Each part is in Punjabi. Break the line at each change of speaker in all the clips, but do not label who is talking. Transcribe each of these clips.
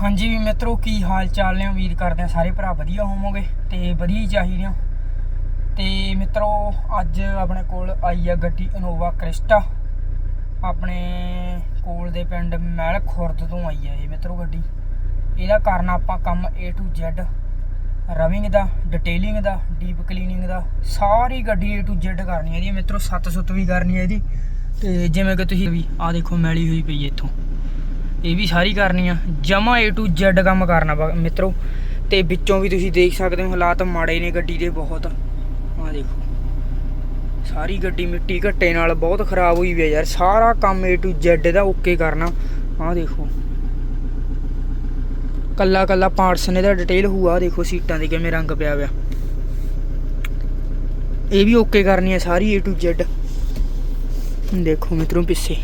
ਹਾਂਜੀ ਵੀ ਮਿੱਤਰੋ, ਕੀ ਹਾਲ ਚਾਲ ਨੇ? ਉਮੀਦ ਕਰਦੇ ਆ ਸਾਰੇ ਭਰਾ ਵਧੀਆ ਹੋਵੋਗੇ ਤੇ ਵਧੀਆ ਹੀ ਚਾਹੀਦੇ ਹੋ। ਤੇ ਮਿੱਤਰੋ, ਅੱਜ ਆਪਣੇ ਕੋਲ ਆਈ ਆ ਗੱਡੀ ਇਨੋਵਾ ਕ੍ਰਿਸਟਾ ਆਪਣੇ ਕੋਲ ਦੇ ਪਿੰਡ ਮਹਿਲ ਖੁਰਦ ਤੋਂ ਆਈ ਆ ਇਹ ਮਿੱਤਰੋ ਗੱਡੀ। ਇਹਦਾ ਕਾਰਨ ਆਪਾਂ ਕੰਮ A to Z, ਰਵਿੰਗ ਦਾ ਡਿਟੇਲਿੰਗ ਦਾ ਡੀਪ ਕਲੀਨਿੰਗ ਦਾ, ਸਾਰੀ ਗੱਡੀ A to Z ਕਰਨੀ ਹੈ ਇਹਦੀ। ਮਿੱਤਰੋ ਸੱਤ ਸੁੱਤ ਵੀ ਕਰਨੀ ਹੈ ਇਹਦੀ। ਤੇ ਜਿਵੇਂ ਕਿ ਤੁਸੀਂ ਵੀ ਆ ਦੇਖੋ, ਮੈਲੀ ਹੋਈ ਪਈ ਇੱਥੋਂ। ਇਹ ਵੀ ਸਾਰੀ ਕਰਨੀ ਆ। ਜਮਾ A to Z ਕੰਮ ਕਰਨਾ ਵਾ ਮਿੱਤਰੋ। ਤੇ ਵਿੱਚੋਂ ਵੀ ਤੁਸੀਂ ਦੇਖ ਸਕਦੇ ਹੋ ਹਾਲਾਤ ਮਾੜੇ ਨੇ ਗੱਡੀ ਦੇ ਬਹੁਤ। ਆ ਦੇਖੋ। ਸਾਰੀ ਗੱਡੀ ਮਿੱਟੀ ਘੱਟੇ ਨਾਲ ਬਹੁਤ ਖਰਾਬ ਹੋਈ ਵੀ ਯਾਰ। ਸਾਰਾ ਕੰਮ A to Z ਦਾ ਓਕੇ ਕਰਨਾ। ਆ ਦੇਖੋ। ਕੱਲਾ ਕੱਲਾ ਪਾਰਟਸ ਨੇ ਦਾ ਡਿਟੇਲ ਹੋਊਗਾ ਆਹ ਦੇਖੋ ਸੀਟਾਂ ਦੇ ਕਿਵੇਂ ਰੰਗ ਪਿਆ ਹੋਇਆ ਇਹ ਵੀ ਓਕੇ ਕਰਨੀ ਹੈ ਸਾਰੀ A to Z ਦੇਖੋ ਮਿੱਤਰੋ ਪਿੱਛੇ।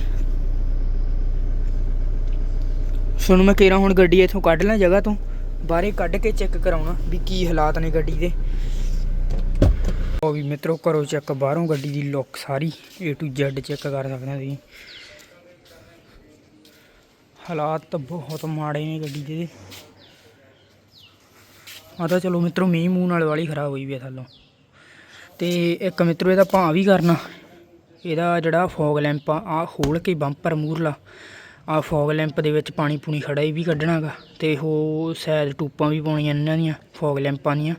ਸੁਣ ਮੈਂ ਕਹਿ ਹੁਣ ਗੱਡੀ ਇੱਥੋਂ ਕੱਢ ਲਾਂ ਜਗ੍ਹਾ ਤੋਂ, ਬਾਹਰੇ ਕੱਢ ਕੇ ਚੈੱਕ ਕਰਾਉਣਾ ਵੀ ਕੀ ਹਾਲਾਤ ਨੇ ਗੱਡੀ ਦੇ। ਉਹ ਵੀ ਮਿੱਤਰੋ ਕਰੋ ਚੈੱਕ ਬਾਹਰੋਂ ਗੱਡੀ ਦੀ ਲੁੱਕ ਸਾਰੀ A to Z ਚੈੱਕ ਕਰ ਸਕਦੇ ਹੋ ਤੁਸੀਂ। ਹਾਲਾਤ ਤਾਂ ਬਹੁਤ ਮਾੜੇ ਨੇ ਗੱਡੀ ਦੇ। ਆ ਤਾਂ ਚਲੋ ਮਿੱਤਰੋ, ਮੀਂਹ ਮੂੰਹ ਨਾਲ ਵਾਲੀ ਖਰਾਬ ਹੋਈ ਵੀ ਆ ਥੱਲੋਂ। ਤੇ ਇੱਕ ਮਿੱਤਰੋ, ਇਹਦਾ ਭਾਂ ਵੀ ਕਰਨਾ। ਇਹਦਾ ਜਿਹੜਾ ਫੌਗ ਲੈਂਪ ਆ, ਆਹ ਖੋਲ ਕੇ ਬੰਪਰ ਮੂਰਲਾ ਆ ਫੌਗ ਲੈਂਪ ਦੇ ਵਿੱਚ ਪਾਣੀ ਪੂਣੀ ਖੜਾ ਹੀ ਵੀ ਕੱਢਣਾਗਾ ਤੇ ਉਹ ਸ਼ਾਇਦ ਟੂਪਾਂ ਵੀ ਪਾਉਣੀਆਂ ਇਹਨਾਂ ਦੀਆਂ, ਫੌਗ ਲੈਂਪਾਂ ਦੀਆਂ।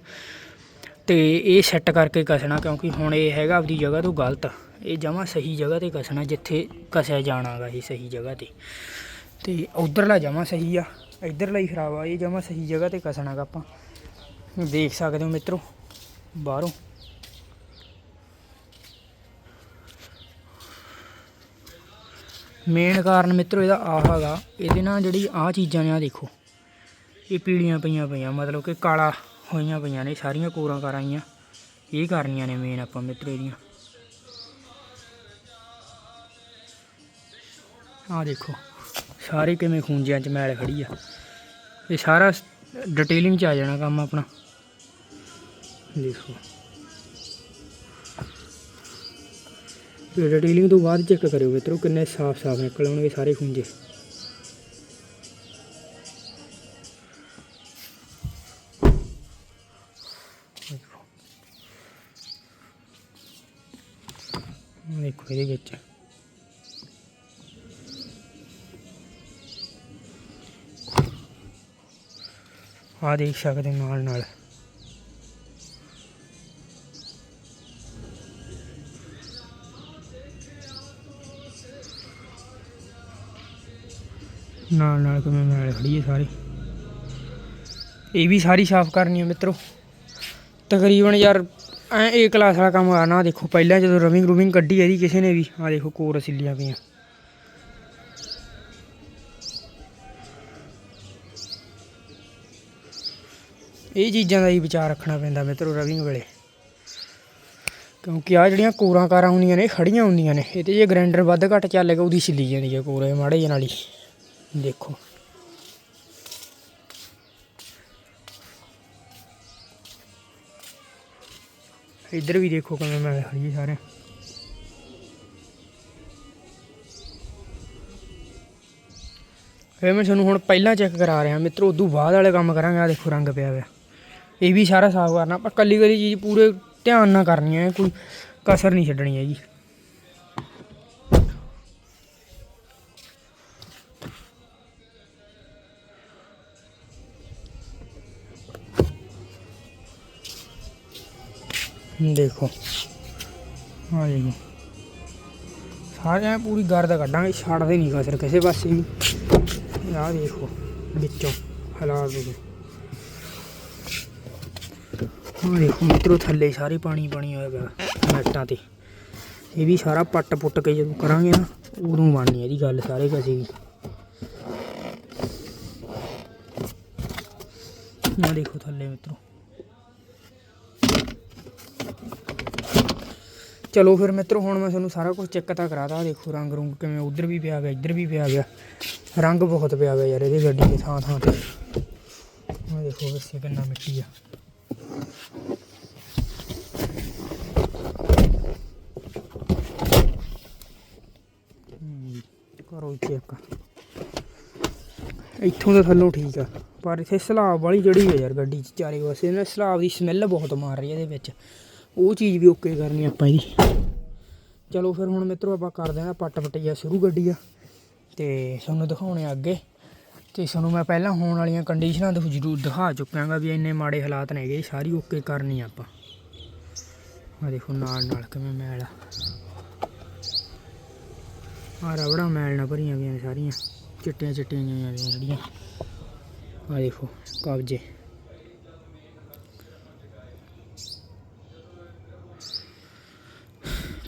ਤੇ ਇਹ ਸੈੱਟ ਕਰਕੇ ਕਸਣਾ ਕਿਉਂਕਿ ਹੁਣ ਇਹ ਹੈਗਾ ਆਪਦੀ ਜਗ੍ਹਾ ਤੋਂ ਗਲਤ। ਇਹ ਜਮਾ ਸਹੀ ਜਗ੍ਹਾ ਤੇ ਕਸਣਾ ਜਿੱਥੇ ਕਸਿਆ ਜਾਣਾਗਾ ਇਹ ਸਹੀ ਜਗ੍ਹਾ ਤੇ। ਤੇ ਉਧਰਲਾ ਜਮਾ ਸਹੀ ਆ, ਇਧਰਲਾ ਹੀ ਖਰਾਬ ਆ, ਇਹ ਜਮਾ ਸਹੀ ਜਗ੍ਹਾ ਤੇ ਕਸਣਾਗਾ ਆਪਾਂ। ਦੇਖ ਸਕਦੇ ਹੋ ਮਿੱਤਰੋ, ਬਾਹਰੋਂ। ਮੇਨ ਕਾਰਨ ਮਿੱਤਰੋ ਇਹਦਾ ਆਹ ਹੈਗਾ, ਇਹਦੇ ਨਾਲ ਜਿਹੜੀ ਆਹ ਚੀਜ਼ਾਂ ਨੇ ਆ ਦੇਖੋ। ਇਹ ਪੀੜੀਆਂ ਪਈਆਂ ਪਈਆਂ, ਮਤਲਬ ਕਿ ਕਾਲਾ ਹੋਈਆਂ ਪਈਆਂ ਨੇ, ਸਾਰੀਆਂ ਕੋਰਾਂ ਕਾਰਾਂ ਆਈਆਂ। ਇਹ ਕਰਨੀਆਂ ਨੇ ਮੇਨ ਆਪਾਂ ਮਿੱਤਰੋ ਇਹਦੀਆਂ। ਆਹ ਦੇਖੋ, ਸਾਰੇ ਕਿਵੇਂ ਖੂੰਜਿਆਂ 'ਚ ਮੈਲ ਖੜੀ ਆ। ਇਹ ਸਾਰਾ ਡਿਟੇਲਿੰਗ 'ਚ ਆ ਜਾਣਾ ਕੰਮ ਆਪਣਾ। ਦੇਖੋ। ਡਿਟੇਲਿੰਗ ਤੋਂ ਬਾਅਦ ਚੈੱਕ ਕਰਿਓ ਮਿੱਤਰੋ, ਕਿੰਨੇ ਸਾਫ਼-ਸਾਫ਼ ਨਿਕਲ ਆਉਣਗੇ ਸਾਰੇ ਖੂੰਜੇ ਦੇਖੋ ਇਹਦੇ ਵਿੱਚ। ਆ ਦੇਖ ਸਕਦੇ ਨਾਲ ਨਾਲ ਨਾਲ ਨਾਲ ਕਿਵੇਂ ਮੈਲ ਖੜੀ ਹੈ ਸਾਰੀ। ਇਹ ਵੀ ਸਾਰੀ ਸਾਫ਼ ਕਰਨੀ ਹੈ ਮਿੱਤਰੋ। ਤਕਰੀਬਨ ਯਾਰ ਐ ਏ ਕਲਾਸ ਵਾਲਾ ਕੰਮ ਕਰਨਾ ਦੇਖੋ ਪਹਿਲਾਂ ਜਦੋਂ ਰਵਿੰਗ ਰੂਵਿੰਗ ਕੱਢੀ ਇਹਦੀ ਕਿਸੇ ਨੇ ਵੀ ਆ ਦੇਖੋ ਕੋਰ ਸਿੱਲੀਆਂ ਪਈਆਂ। ਇਹ ਚੀਜ਼ਾਂ ਦਾ ਹੀ ਵਿਚਾਰ ਰੱਖਣਾ ਪੈਂਦਾ ਮਿੱਤਰੋ ਰਵਿੰਗ ਵੇਲੇ। ਕਿਉਂਕਿ ਆ ਜਿਹੜੀਆਂ ਕੋਰਾਂ ਕਾਰਾਂ ਹੁੰਦੀਆਂ ਨੇ ਖੜੀਆਂ ਹੁੰਦੀਆਂ ਨੇ। ਇਹ ਤੇ ਜੇ ਗ੍ਰੈਂਡਰ ਵੱਧ ਘੱਟ ਚੱਲ ਚੱਲੇਗਾ ਉਹਦੀ ਛਿੱਲੀ ਜਾਂਦੀ ਹੈ ਕੋਰੇ ਮਾੜੇ ਜਿਹੇ ਨਾਲ। ਹੀ ਦੇਖੋ। ਇੱਧਰ ਵੀ ਦੇਖੋ ਕਿਵੇਂ ਮੈਂ ਖੜੀ ਸਾਰੇ। ਇਹ ਮੈਂ ਤੁਹਾਨੂੰ ਹੁਣ ਪਹਿਲਾਂ ਚੈੱਕ ਕਰਾ ਰਿਹਾ। ਮਿੱਤਰੋ, ਉਦੋਂ ਬਾਅਦ ਵਾਲੇ ਕੰਮ ਕਰਾਂਗੇ। ਆ ਦੇਖੋ ਰੰਗ ਪਿਆ ਹੋਇਆ। ਇਹ ਵੀ ਸਾਰਾ ਸਾਫ਼ ਕਰਨਾ। ਆਪਾਂ ਕੱਲੀ ਕੱਲੀ ਚੀਜ਼ ਪੂਰੇ ਧਿਆਨ ਨਾਲ ਕਰਨੀ ਹੈ। ਕੋਈ ਕਸਰ ਨਹੀਂ ਛੱਡਣੀ ਹੈਗੀ। ਦੇਖੋ। ਆ ਦੇਖੋ। ਸਾਰੇ ਐਂ ਪੂਰੀ ਗਰਦ ਕੱਢਾਂਗੇ, ਛੱਡਦੇ ਨਹੀਂ ਕਸਰ ਕਿਸੇ ਪਾਸੇ ਵੀ। ਆਹ ਦੇਖੋ, ਵਿੱਚੋਂ ਹਾਲਾਤ ਦੇਖੋ। ਆਹ ਦੇਖੋ ਮਿੱਤਰੋ, ਥੱਲੇ ਸਾਰੇ ਪਾਣੀ ਪਾਣੀ ਹੋਇਆ ਪਿਆ ਮੈਟਾਂ ਤੇ। ਇਹ ਵੀ ਸਾਰਾ ਪੱਟ ਪੁੱਟ ਕੇ ਜਦੋਂ ਕਰਾਂਗੇ ਨਾ, ਉਦੋਂ ਬਣਨੀ ਇਹਦੀ ਗੱਲ ਸਾਰੇ ਕਸੇ ਵੀ। ਆਹ ਦੇਖੋ ਥੱਲੇ ਮਿੱਤਰੋ। ਚਲੋ ਫਿਰ ਮਿੱਤਰੋ, ਹੁਣ ਮੈਂ ਤੁਹਾਨੂੰ ਸਾਰਾ ਕੁਝ ਚੈੱਕ ਤਾਂ ਕਰਾਤਾ। ਦੇਖੋ ਰੰਗ ਰੁੰਗ ਕਿਵੇਂ, ਉਧਰ ਵੀ ਪਿਆ ਗਿਆ ਇੱਧਰ ਵੀ ਪਿਆ ਗਿਆ ਰੰਗ ਬਹੁਤ ਪਿਆ ਗਿਆ ਯਾਰ ਇਹਦੀ ਗੱਡੀ ਦੇ ਥਾਂ ਥਾਂ ਤੇ। ਆਹ ਦੇਖੋ ਵੈਸੇ ਕਿੰਨਾ ਮਿੱਟੀ ਆ। ਕਰੋ ਚੈੱਕ ਇੱਥੋਂ ਤਾਂ ਥੱਲੋਂ ਠੀਕ ਆ, ਪਰ ਇੱਥੇ ਸਲਾਬ ਵਾਲੀ ਜਿਹੜੀ ਹੈ ਯਾਰ ਗੱਡੀ 'ਚ ਚਾਰੇ ਪਾਸੇ, ਨਾ ਸਲਾਬ ਦੀ ਸਮੈਲ ਬਹੁਤ ਮਾਰ ਰਹੀ ਹੈ ਇਹਦੇ ਵਿੱਚ। ਉਹ ਚੀਜ਼ ਵੀ ਓਕੇ ਕਰਨੀ ਆਪਾਂ ਇਹਦੀ। ਚਲੋ ਫਿਰ ਹੁਣ ਮਿੱਤਰੋ ਆਪਾਂ ਕਰਦੇ ਹਾਂ ਪੱਟ ਪਟਈਆ ਸ਼ੁਰੂ ਗੱਡੀ ਆ ਤੇ ਤੁਹਾਨੂੰ ਦਿਖਾਉਣੇ ਆ ਅੱਗੇ। ਤੇ ਤੁਹਾਨੂੰ ਮੈਂ ਪਹਿਲਾਂ ਹੋਣ ਵਾਲੀਆਂ ਕੰਡੀਸ਼ਨਾਂ ਦੇ ਜ਼ਰੂਰ ਦਿਖਾ ਚੁੱਕਾਂਗਾ ਵੀ ਇੰਨੇ ਮਾੜੇ ਹਾਲਾਤ ਨੇਗੇ ਸਾਰੀ ਓਕੇ ਕਰਨੀ ਆਪਾਂ। ਆ ਦੇਖੋ ਨਾਲ ਨਾਲ ਕਿਵੇਂ ਮੈਲ ਆ। ਆ ਰਬੜਾ ਮੈਲ ਨਾ ਭਰੀਆਂ ਵੀਆਂ ਸਾਰੀਆਂ। ਚਿੱਟੀਆਂ ਚਿੱਟੀਆਂ ਜਿਹੀਆਂ ਦੀਆਂ ਜਿਹੜੀਆਂ। ਆ ਦੇਖੋ, ਕਬਜੇ।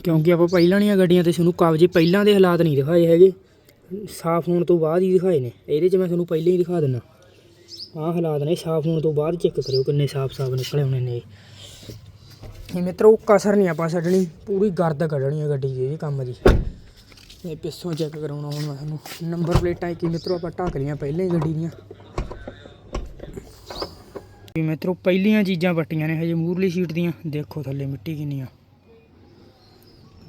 ਕਿਉਂਕਿ ਆਪਾਂ ਪਹਿਲਾਂ ਵਾਲੀਆਂ ਗੱਡੀਆਂ ਤੇ ਤੁਹਾਨੂੰ ਕਬਜੇ ਪਹਿਲਾਂ ਦੇ ਹਾਲਾਤ ਨਹੀਂ ਦਿਖਾਏ ਹੈਗੇ। ਸਾਫ਼ ਹੋਣ ਤੋਂ ਬਾਅਦ ਹੀ ਦਿਖਾਏ ਨੇ। ਇਹਦੇ 'ਚ ਮੈਂ ਤੁਹਾਨੂੰ ਪਹਿਲਾਂ ਹੀ ਦਿਖਾ ਦਿੰਦਾ। ਆਹ ਹਾਲਾਤ ਨੇ, ਸਾਫ਼ ਹੋਣ ਤੋਂ ਬਾਅਦ ਚੈੱਕ ਕਰਿਓ ਕਿੰਨੇ ਸਾਫ਼-ਸਾਫ਼ ਨਿਕਲੇ ਹੋਣੇ ਨੇ। ਇਹ। ਮਿੱਤਰੋ ਕਸਰ ਨਹੀਂ ਆਪਾਂ ਛੱਡਣੀ ਪੂਰੀ ਗਰਦ ਕੱਢਣੀ ਹੈ ਗੱਡੀ ਦੀ, ਇਹ ਕੰਮ ਦੀ। ਇਹ ਪਿੱਛੋਂ ਚੈੱਕ ਕਰਾਉਣਾ ਹੁਣ ਮੈਂ ਤੁਹਾਨੂੰ। ਨੰਬਰ ਪਲੇਟਾਂ ਕੀ ਮਿੱਤਰੋ, ਆਪਾਂ ਢੱਕ ਲਈਆਂ ਪਹਿਲਾਂ ਹੀ ਗੱਡੀ ਦੀਆਂ। ਵੀ ਮਿੱਤਰੋ, ਪਹਿਲੀਆਂ ਚੀਜ਼ਾਂ ਵੱਟੀਆਂ ਨੇ, ਹਜੇ ਮੂਰਲੀ ਸੀਟ ਦੀਆਂ। ਦੇਖੋ ਥੱਲੇ ਮਿੱਟੀ ਕਿੰਨੀ ਆ।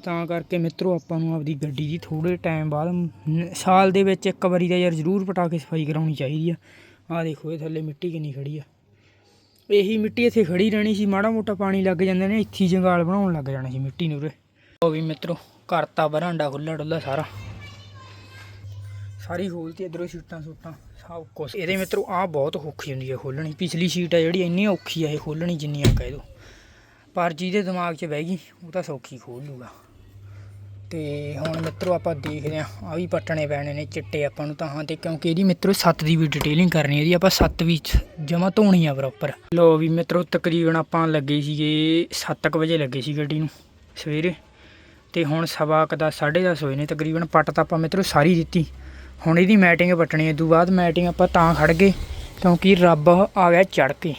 ਤਾਂ ਕਰਕੇ ਮਿੱਤਰੋ ਆਪਾਂ ਨੂੰ ਆਪਦੀ ਗੱਡੀ ਦੀ ਥੋੜੇ ਟਾਈਮ ਬਾਅਦ ਸਾਲ ਦੇ ਵਿੱਚ ਇੱਕ ਵਾਰੀ ਤਾਂ ਯਾਰ ਜ਼ਰੂਰ ਪਟਾ ਕੇ ਸਫ਼ਾਈ ਕਰਾਉਣੀ ਚਾਹੀਦੀ ਆ। ਆਹ ਦੇਖੋ ਇਹ ਥੱਲੇ ਮਿੱਟੀ ਕਿੰਨੀ ਖੜੀ ਆ। ਇਹੀ ਮਿੱਟੀ ਇੱਥੇ ਖੜੀ ਰਹਿਣੀ ਸੀ, ਮਾੜਾ ਮੋਟਾ ਪਾਣੀ ਲੱਗ ਜਾਂਦੇ ਨੇ, ਇੱਥੇ ਜੰਗਾਲ ਬਣਾਉਣ ਲੱਗ ਜਾਣਾ ਸੀ ਮਿੱਟੀ ਨੂੰ ਉਰੇ। ਉਹ ਵੀ ਮਿੱਤਰੋ, ਕਰਤਾ ਬਰਾਂਡਾ ਖੁੱਲਾ ਡੁੱਲਾ ਸਾਰਾ। ਸਾਰੀ ਖੋਲਤੀ ਇਧਰੋਂ ਸੀਟਾਂ ਸੂਟਾਂ, ਸਭ ਕੁਛ। ਇਹਦੇ ਮਿੱਤਰੋ, ਆਹ ਬਹੁਤ ਔਖੀ ਹੁੰਦੀ ਹੈ ਖੋਲਣੀ ਪਿਛਲੀ ਸੀਟ ਆ ਜਿਹੜੀ, ਇੰਨੀ ਔਖੀ ਆ ਇਹ ਖੋਲਣੀ ਜਿੰਨੀ ਆ ਕਹਿ ਦੋ। ਪਰ ਜਿਹਦੇ ਦਿਮਾਗ 'ਚ ਬਹਿ ਗਈ, ਉਹ ਤਾਂ ਸੌਖੀ ਖੋਲ ਲੂਗਾ। ਤੇ ਹੁਣ ਮਿੱਤਰੋ ਆਪਾਂ ਦੇਖਦੇ ਹਾਂ ਆ ਵੀ ਪੱਟਣੇ ਪੈਣੇ ਨੇ ਚਿੱਟੇ ਆਪਾਂ ਨੂੰ ਤਾਂ, ਹਾਂ ਤੇ ਕਿਉਂਕਿ ਇਹਦੀ ਮਿੱਤਰੋ ਸੱਤ ਦੀ ਵੀ ਡਿਟੇਲਿੰਗ ਕਰਨੀ ਇਹਦੀ ਆਪਾਂ ਸੱਤ ਵੀ ਜਮਾ ਧੋਣੀ ਆ ਪ੍ਰੋਪਰ ਲੋ ਵੀ ਮਿੱਤਰੋ ਤਕਰੀਬਨ ਆਪਾਂ ਲੱਗੇ ਸੀਗੇ 7:00 ਵਜੇ ਲੱਗੇ ਸੀ ਗੱਡੀ ਨੂੰ ਸਵੇਰੇ, ਤੇ ਹੁਣ ਸਵਾ ਕੁ ਦਾ 10:30 ਹੋਏ ਨੇ, ਤਕਰੀਬਨ ਪੱਟ ਤਾਂ ਆਪਾਂ ਮਿੱਤਰੋ ਸਾਰੀ ਦਿੱਤੀ। ਹੁਣ ਇਹਦੀ ਮੈਟਿੰਗ ਪੱਟਣੀ ਹੈ ਤੋਂ ਬਾਅਦ ਮੈਟਿੰਗ ਆਪਾਂ ਤਾਂ ਖੜ ਗਏ, ਕਿਉਂਕਿ ਰੱਬ ਆ ਗਿਆ ਚੜ ਕੇ।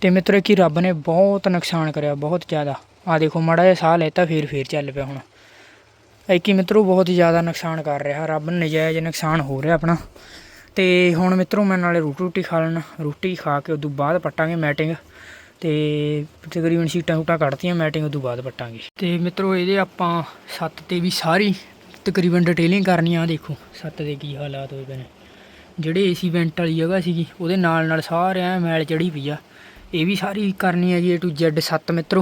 ਤੇ ਮਿੱਤਰੋ ਕਿ ਰੱਬ ਨੇ ਬਹੁਤ ਨੁਕਸਾਨ ਕਰਿਆ, ਬਹੁਤ ਜ਼ਿਆਦਾ। ਆ ਦੇਖੋ, ਮਾੜਾ ਜਿਹਾ ਸਾਹ ਲੈਤਾ ਫੇਰ ਫੇਰ ਚੱਲ ਪਿਆ ਹੁਣ। ਐਕੀ ਮਿੱਤਰੋ, ਬਹੁਤ ਹੀ ਜ਼ਿਆਦਾ ਨੁਕਸਾਨ ਕਰ ਰਿਹਾ। ਰੱਬ ਨਜਾਇਜ਼ ਨੁਕਸਾਨ ਹੋ ਰਿਹਾ ਆਪਣਾ। ਤੇ ਹੁਣ ਮਿੱਤਰੋ, ਮੈਂ ਨਾਲੇ ਰੋਟੀ ਰੋਟੀ ਖਾ ਲੈਣਾ ਰੋਟੀ ਖਾ ਕੇ ਉਦੋਂ ਬਾਅਦ ਪੱਟਾਂਗੇ ਮੈਟਿੰਗ। ਤੇ ਤਕਰੀਬਨ ਸੀਟਾਂ ਸੂਟਾਂ ਕੱਢਤੀਆਂ ਮੈਟਿੰਗ, ਉਦੋਂ ਬਾਅਦ ਪੱਟਾਂਗੇ। ਤੇ ਮਿੱਤਰੋ, ਇਹਦੇ ਆਪਾਂ ਸੱਤ ਤੇ ਵੀ ਸਾਰੀ ਤਕਰੀਬਨ ਡਿਟੇਲਿੰਗ ਕਰਨੀ ਆ ਦੇਖੋ, ਸੱਤ ਦੇ ਕੀ ਹਾਲਾਤ ਹੋਏ ਪਏ ਨੇ। ਜਿਹੜੇ ਏਸੀ ਵੈਂਟ ਵਾਲੀ ਜਗ੍ਹਾ ਸੀਗੀ, ਉਹਦੇ ਨਾਲ ਨਾਲ ਸਾਰਿਆਂ ਮੈਲ ਚੜੀ ਪਈ ਆ। ਇਹ ਵੀ ਸਾਰੀ ਕਰਨੀ ਹੈ ਜੀ ਏ ਟੂ ਜ਼ੈਡ ਸੱਤ ਮਿੱਤਰੋ।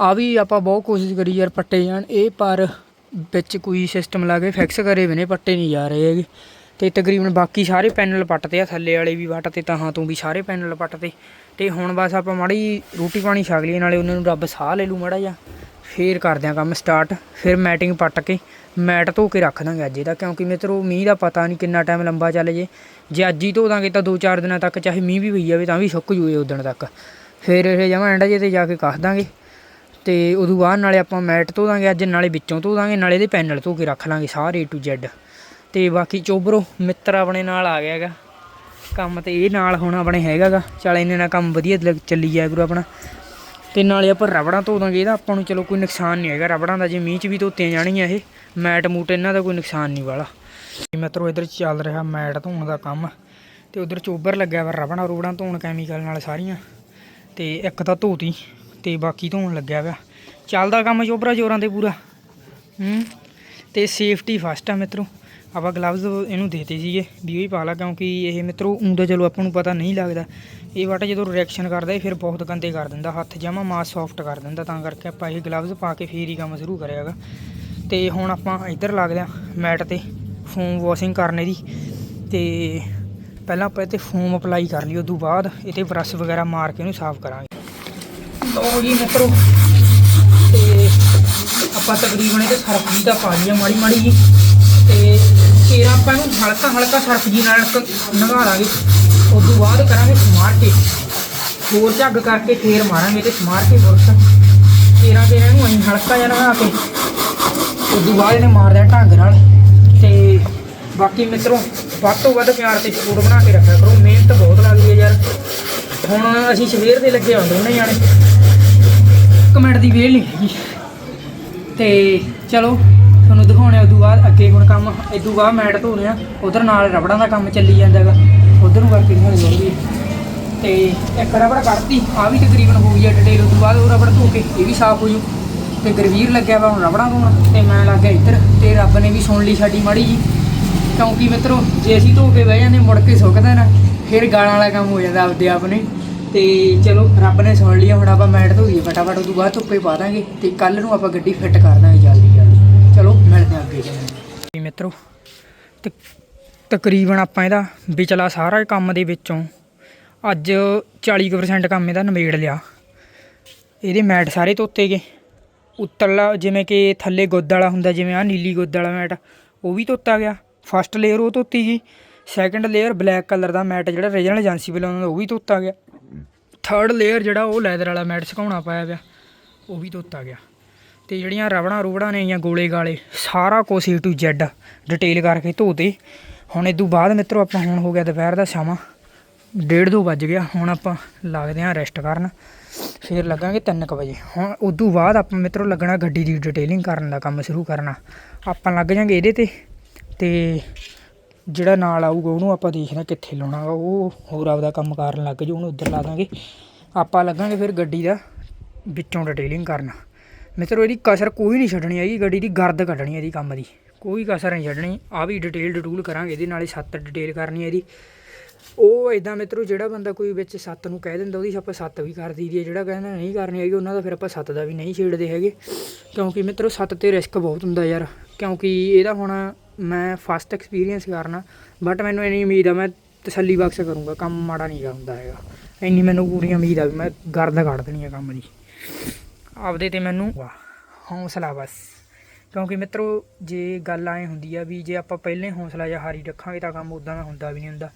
ਆ ਵੀ ਆਪਾਂ ਬਹੁਤ ਕੋਸ਼ਿਸ਼ ਕਰੀ ਯਾਰ, ਪੱਟੇ ਜਾਣ। ਇਹ ਪਰ ਵਿੱਚ ਕੋਈ ਸਿਸਟਮ ਲਾ ਕੇ ਫਿਕਸ ਕਰੇ ਵੀ ਨੇ, ਪੱਟੇ ਨਹੀਂ ਜਾ ਰਹੇ ਹੈਗੇ। ਤੇ ਤਕਰੀਬਨ ਬਾਕੀ ਸਾਰੇ ਪੈਨਲ ਪੱਟਤੇ ਆ, ਥੱਲੇ ਵਾਲੇ ਵੀ ਪੱਟਤੇ ਤੇ ਤਾਂ ਤੋਂ ਵੀ ਸਾਰੇ ਪੈਨਲ ਪੱਟਤੇ ਤੇ ਹੁਣ ਬਸ ਆਪਾਂ ਮਾੜੀ ਜਿਹੀ ਰੋਟੀ ਪਾਣੀ ਛਕ ਲਈਏ, ਨਾਲੇ ਉਹਨਾਂ ਨੂੰ ਰੱਬ ਸਾਹ ਲੈ ਲੂ ਮਾੜਾ ਜਿਹਾ। ਫੇਰ ਕਰਦੇ ਆ ਕੰਮ ਸਟਾਰਟ ਫਿਰ ਮੈਟਿੰਗ ਪੱਟ ਕੇ ਮੈਟ ਧੋ ਕੇ ਰੱਖ ਦਾਂਗੇ ਅੱਜ ਇਹਦਾ, ਕਿਉਂਕਿ ਮਿੱਤਰੋ ਮੀਂਹ ਦਾ ਪਤਾ ਨਹੀਂ ਕਿੰਨਾ ਟਾਈਮ ਲੰਬਾ ਚੱਲ ਜੇ। ਜੇ ਅੱਜ ਹੀ ਧੋ ਦਾਂਗੇ ਤਾਂ 2-4 ਦਿਨਾਂ ਤੱਕ, ਚਾਹੇ ਮੀਂਹ ਵੀ ਪਈ ਜਾਵੇ ਤਾਂ ਵੀ ਸੁੱਕ ਜੂਏ ਉਦਣ ਤੱਕ। ਫਿਰ ਇਹ ਜਮਾ ਐਂਡ ਜੇ ਤੇ ਜਾ ਕੇ ਕੱਸ ਦਾਂਗੇ। ਅਤੇ ਉਦੋਂ ਬਾਅਦ ਨਾਲੇ ਆਪਾਂ ਮੈਟ ਧੋ ਦਾਂਗੇ ਅੱਜ ਨਾਲੇ ਵਿੱਚੋਂ ਧੋ ਦਾਂਗੇ ਨਾਲੇ ਇਹਦੇ ਪੈਨਲ ਧੋ ਕੇ ਰੱਖ ਲਾਂਗੇ ਸਾਰੇ ਏ ਟੂ ਜ਼ੈਡ ਅਤੇ ਬਾਕੀ ਚੋਬਰੋ, ਮਿੱਤਰ ਆਪਣੇ ਨਾਲ ਆ ਗਿਆ ਹੈਗਾ ਕੰਮ ਤੇ ਇਹ ਨਾਲ ਹੁਣ ਆਪਣੇ ਹੈਗਾਗਾ। ਚੱਲ ਇਹਨੇ ਨਾਲ ਕੰਮ ਵਧੀਆ ਚੱਲੀ ਜਾਇਆ ਗੁਰੂ ਆਪਣਾ। ਤੇ ਨਾਲੇ ਆਪਾਂ ਰਬੜਾਂ ਧੋ ਦਾਂਗੇ, ਇਹਦਾ ਆਪਾਂ ਨੂੰ ਚਲੋ ਕੋਈ ਨੁਕਸਾਨ ਨਹੀਂ ਹੈਗਾ। ਰਬੜਾਂ ਦਾ ਜੇ ਮੀਂਹ 'ਚ ਵੀ ਧੋਤੀਆਂ ਜਾਣਗੀਆਂ ਇਹ, ਮੈਟ ਮੂਟ ਇਹਨਾਂ ਦਾ ਕੋਈ ਨੁਕਸਾਨ ਨਹੀਂ ਵਾਲਾ। ਮਿੱਤਰੋ, ਇਧਰ ਚੱਲ ਰਿਹਾ ਮੈਟ ਧੋਣ ਦਾ ਕੰਮ। ਤੇ ਉਧਰ ਚੋਬਰ ਲੱਗਿਆ ਵਾ ਰਬੜਾਂ ਰੋੜਾਂ ਧੋਣ ਕੈਮੀਕਲ ਨਾਲ ਸਾਰੀਆਂ। ਤੇ ਇੱਕ ਤਾਂ ਧੋਤੀ। ਤੇ ਬਾਕੀ ਧੋਣ ਲੱਗਿਆ ਵਾ। ਚੱਲਦਾ ਕੰਮ ਚੋਬਰਾ ਜੋਰਾਂ ਤੇ ਪੂਰਾ। ਹੂੰ, ਤੇ ਸੇਫਟੀ ਫਸਟ ਆ ਮਿੱਤਰੋ। ਆਪਾਂ ਗਲਵਜ਼ ਇਹਨੂੰ ਦੇਤੇ ਸੀਗੇ, ਵੀ ਉਹ ਹੀ ਪਾ ਲਾ, ਕਿਉਂਕਿ ਇਹ ਮਿੱਤਰੋ ਊਂ ਚਲੋ ਆਪਾਂ ਨੂੰ ਪਤਾ ਨਹੀਂ ਲੱਗਦਾ। ਇਹ ਵਾਟਾ ਜਦੋਂ ਰਿਐਕਸ਼ਨ ਕਰਦਾ, ਇਹ ਫਿਰ ਬਹੁਤ ਗੰਦੇ ਕਰ ਦਿੰਦਾ। ਹੱਥ ਜਮਾ ਮਾਸ ਸੌਫਟ ਕਰ ਦਿੰਦਾ, ਤਾਂ ਕਰਕੇ ਆਪਾਂ ਇਹ ਗਲਵਜ਼ ਪਾ ਕੇ ਫੇਰ ਹੀ ਕੰਮ ਸ਼ੁਰੂ ਕਰਿਆਗਾ ਤੇ ਹੁਣ ਆਪਾਂ ਇੱਧਰ ਲੱਗਦੇ ਆ ਮੈਟ ਤੇ ਫੋਮ ਵਾਸ਼ਿੰਗ ਕਰਨੇ ਦੀ ਤੇ ਪਹਿਲਾਂ ਆਪਾਂ ਇੱਥੇ ਫੋਮ ਅਪਲਾਈ ਕਰ ਲਈ ਤੋਂ ਬਾਅਦ ਇਹ ਇਹਤੇ ਬਰਸ਼ ਵਗੈਰਾ ਮਾਰ ਕੇ ਇਹਨੂੰ ਸਾਫ਼ ਕਰਾਂਗੇ। ਲਓ ਜੀ ਮਿੱਤਰੋ ਤੇ ਆਪਾਂ ਤਕਰੀਬਨ ਇਹਦੇ ਸਰਫ ਜੀ ਦਾ ਪਾ ਲਿਆ ਮਾੜੀ ਮਾੜੀ ਜੀ। ਤੇ ਫੇਰ ਆਪਾਂ ਇਹਨੂੰ ਹਲਕਾ ਹਲਕਾ ਸਰਫ ਜੀ ਨਾਲ ਕ- ਲਾਂਗੇ। ਉਸ ਤੋਂ ਬਾਅਦ ਕਰਾਂਗੇ ਸਮਾਰ ਕੇ। ਹੋਰ ਝੱਗ ਕਰਕੇ ਫੇਰ ਮਾਰਾਂਗੇ ਤੇ ਸਮਾਰ ਕੇ ਬੁਰਸ਼ ਤੇਰਾਂ ਤੇਰਾ ਨੂੰ ਅਸੀਂ ਹਲਕਾ ਜਿਹਾ ਨਗਾ ਕੇ। ਉਸ ਤੋਂ ਬਾਅਦ ਇਹਨੇ ਮਾਰ ਦਿਆ ਢੰਗ ਨਾਲ। ਤੇ ਬਾਕੀ ਮਿੱਤਰੋ, ਵੱਧ ਤੋਂ ਵੱਧ ਪਿਆਰ ਤੇ ਸਪੋਰਟ ਬਣਾ ਕੇ ਰੱਖਿਆ ਕਰੋ। ਮਿਹਨਤ ਬਹੁਤ ਲੱਗਦੀ ਹੈ ਯਾਰ। ਹੁਣ ਅਸੀਂ ਸਵੇਰ ਦੇ ਲੱਗੇ ਹੋਏ ਦੋਨੇ ਜਾਣੇ। ਇੱਕ ਮਿੰਟ ਦੀ ਵੇਲ ਨਹੀਂ ਹੈਗੀ। ਤੇ ਚਲੋ, ਤੁਹਾਨੂੰ ਦਿਖਾਉਣੇ ਉਦੋਂ ਬਾਅਦ ਅੱਗੇ ਹੁਣ ਕੰਮ, ਇਦੋਂ ਬਾਅਦ ਮੈਟ ਧੋਣੇ ਆ, ਉਧਰ ਨਾਲ ਰਬੜਾਂ ਦਾ ਕੰਮ ਚੱਲੀ ਜਾਂਦਾ ਹੈਗਾ। ਉਧਰ ਨੂੰ ਕਰਕੇ ਦਿਖਾਉਣੀ ਚਾਹੁੰਦੀ। ਤੇ ਇੱਕ ਰਬੜ ਕੱਢਤੀ ਆ ਵੀ ਤਕਰੀਬਨ ਹੋ ਗਈ ਹੈ ਡਿਟੇਲ ਉਦੋਂ ਬਾਅਦ ਉਹ ਰਬੜ ਧੋ ਕੇ, ਇਹ ਵੀ ਸਾਫ਼ ਹੋ ਜੂ ਤੇ ਗਰਵੀਰ ਲੱਗਿਆ ਵਾ ਹੁਣ ਰਬੜਾਂ ਧੋਣ, ਤੇ ਮੈਂ ਲੱਗ ਗਿਆ ਇੱਧਰ, ਤੇ ਰੱਬ ਨੇ ਵੀ ਸੁਣ ਲਈ ਸਾਡੀ ਮਾੜੀ ਜੀ। ਕਿਉਂਕਿ ਮਿੱਤਰੋ, ਜੇ ਅਸੀਂ ਧੋ ਕੇ ਬਹਿ ਜਾਂਦੇ, ਮੁੜ ਕੇ ਸੁੱਕਦਾ ਨਾ, ਫਿਰ ਗਾਲਾਂ ਵਾਲਾ ਕੰਮ ਹੋ ਜਾਂਦਾ ਆਪਦੇ ਆਪ ਨੇ ਤੇ ਚਲੋ ਰੱਬ ਨੇ ਸੁਣ ਲਿਆ ਹੁਣ ਆਪਾਂ ਮੈਟ ਧੋਈਏ, ਫਟਾਫਟ ਉਦੋਂ ਬਾਅਦ ਧੁੱਪੇ ਪਾ ਦਾਂਗੇ ਤੇ ਕੱਲ ਨੂੰ ਆਪਾਂ ਗੱਡੀ ਫਿੱਟ ਕਰ ਦਾਂਗੇ ਜਲਦੀ ਜਲਦੀ। ਚਲੋ, ਮਿਲਦੇ ਆਂ ਅੱਗੇ। ਜੀ ਮਿੱਤਰੋ, ਤੇ ਤਕਰੀਬਨ ਆਪਾਂ ਇਹਦਾ ਵਿਚਲਾ ਸਾਰਾ ਕੰਮ ਦੇ ਵਿੱਚੋਂ ਅੱਜ 40% ਕੰਮ ਇਹਦਾ ਨਿਬੇੜ ਲਿਆ। ਇਹਦੇ ਮੈਟ ਸਾਰੇ ਧੋਤੇ ਗਏ। ਉੱਤਰਲਾ ਜਿਵੇਂ ਕਿ ਥੱਲੇ ਗੁੱਦ ਵਾਲਾ ਹੁੰਦਾ, ਜਿਵੇਂ ਆ ਨੀਲੀ ਗੁੱਦ ਵਾਲਾ ਮੈਟ, ਉਹ ਵੀ ਧੋਤਾ ਗਿਆ। ਫਸਟ ਲੇਅਰ ਉਹ ਧੋਤੀ ਗਈ। ਸੈਕੰਡ ਲੇਅਰ ਬਲੈਕ ਕਲਰ ਦਾ ਮੈਟ ਜਿਹੜਾ ਰੀਜਨਲ ਏਜੰਸੀ ਵੱਲੋਂ ਆਉਂਦਾ ਉਹ ਵੀ ਧੋਤਾ ਗਿਆ। ਥਰਡ ਲੇਅਰ ਜਿਹੜਾ ਉਹ ਲੈਦਰ ਵਾਲਾ ਮੈਟ ਸੁਕਾਉਣਾ ਪਾਇਆ ਪਿਆ, ਉਹ ਵੀ ਧੋਤਾ ਗਿਆ। ਤੇ ਜਿਹੜੀਆਂ ਰਬੜਾਂ ਰੂਬੜਾਂ ਨੇ ਜਾਂ ਗੋਲੇ ਗਾਲੇ, ਸਾਰਾ ਕੁਛ ਏ ਟੂ ਜ਼ੈਡ ਡਿਟੇਲ ਕਰਕੇ ਧੋਤੇ। ਹੁਣ ਇਦੋਂ ਬਾਅਦ ਮਿੱਤਰੋ ਆਪਾਂ ਹੁਣ ਹੋ ਗਿਆ ਦੁਪਹਿਰ ਦਾ ਸਮਾਂ, ਡੇਢ ਦੋ ਵੱਜ ਗਿਆ। ਹੁਣ ਆਪਾਂ ਲੱਗਦੇ ਹਾਂ ਰੈਸਟ ਕਰਨ। ਫਿਰ ਲੱਗਾਂਗੇ 3:00 ਵਜੇ। ਹੁਣ ਉਦੋਂ ਬਾਅਦ ਆਪਾਂ ਮਿੱਤਰੋ ਲੱਗਣਾ ਗੱਡੀ ਦੀ ਡਿਟੇਲਿੰਗ ਕਰਨ ਦਾ ਕੰਮ ਸ਼ੁਰੂ ਕਰਨਾ। ਆਪਾਂ ਲੱਗ ਜਾਾਂਗੇ ਇਹਦੇ ਤੇ। ਤੇ ਜਿਹੜਾ ਨਾਲ ਆਊਗਾ ਉਹਨੂੰ ਆਪਾਂ ਦੇਖਦੇ ਹਾਂ ਕਿੱਥੇ ਲਾਉਣਾ ਗਾ ਉਹ ਹੋਰ ਆਪਦਾ ਕੰਮ ਕਰਨ ਲੱਗ ਜੂ ਉਹਨੂੰ ਉੱਧਰ ਲਾ ਦਾਂਗੇ। ਆਪਾਂ ਲੱਗਾਂਗੇ ਫਿਰ ਗੱਡੀ ਦਾ ਵਿੱਚੋਂ ਡਿਟੇਲਿੰਗ ਕਰਨ। ਮਿੱਤਰੋ, ਇਹਦੀ ਕਸਰ ਕੋਈ ਨਹੀਂ ਛੱਡਣੀ ਹੈਗੀ, ਗੱਡੀ ਦੀ ਗਰਦ ਕੱਢਣੀ ਇਹਦੀ ਕੰਮ ਦੀ। ਕੋਈ ਕਸਰ ਨਹੀਂ ਛੱਡਣੀ। ਆ ਵੀ ਡਿਟੇਲ ਡਿਟੂਲ ਕਰਾਂਗੇ, ਇਹਦੇ ਨਾਲ ਹੀ ਸੱਤ ਡਿਟੇਲ ਕਰਨੀ ਹੈ ਇਹਦੀ। ਉਹ ਇਦਾਂ ਮਿੱਤਰੋ, ਜਿਹੜਾ ਬੰਦਾ ਕੋਈ ਵਿੱਚ ਸੱਤ ਨੂੰ ਕਹਿ ਦਿੰਦਾ, ਉਹਦੀ ਆਪਾਂ ਸੱਤ ਵੀ ਕਰ ਦਈਦੀ ਹੈ। ਜਿਹੜਾ ਕਹਿੰਦਾ ਨਹੀਂ ਕਰਨੀ ਹੈਗੀ, ਉਹਨਾਂ ਦਾ ਫਿਰ ਆਪਾਂ ਸੱਤ ਦਾ ਵੀ ਨਹੀਂ ਛੇੜਦੇ ਹੈਗੇ। ਕਿਉਂਕਿ ਮਿੱਤਰੋ, ਸੱਤ ਤੇ ਰਿਸਕ ਬਹੁਤ ਹੁੰਦਾ ਯਾਰ। ਕਿਉਂਕਿ ਇਹਦਾ ਹੁਣ ਮੈਂ ਫਸਟ ਐਕਸਪੀਰੀਅੰਸ ਕਰਨਾ ਬਟ ਮੈਨੂੰ ਇੰਨੀ ਉਮੀਦ ਆ, ਮੈਂ ਤਸੱਲੀ ਬਖਸ਼ ਕਰੂੰਗਾ, ਕੰਮ ਮਾੜਾ ਨਹੀਂ ਹੁੰਦਾ ਹੈਗਾ। ਇੰਨੀ ਮੈਨੂੰ ਪੂਰੀ ਉਮੀਦ ਆ ਵੀ ਮੈਂ ਗਰਦ ਕੱਢ ਦੇਣੀ ਆ ਕੰਮ ਦੀ। ਆਪਦੇ ਤੇ ਮੈਨੂੰ ਹੌਸਲਾ ਬਸ। ਕਿਉਂਕਿ ਮਿੱਤਰੋ, ਜੇ ਗੱਲ ਆਏ ਹੁੰਦੀ ਆ ਵੀ ਜੇ ਆਪਾਂ ਪਹਿਲੇ ਹੌਸਲਾ ਜਾਂ ਹਾਰੀ ਰੱਖਾਂਗੇ ਤਾਂ ਕੰਮ ਉਦਾਂ ਦਾ ਹੁੰਦਾ ਵੀ ਨਹੀਂ ਹੁੰਦਾ।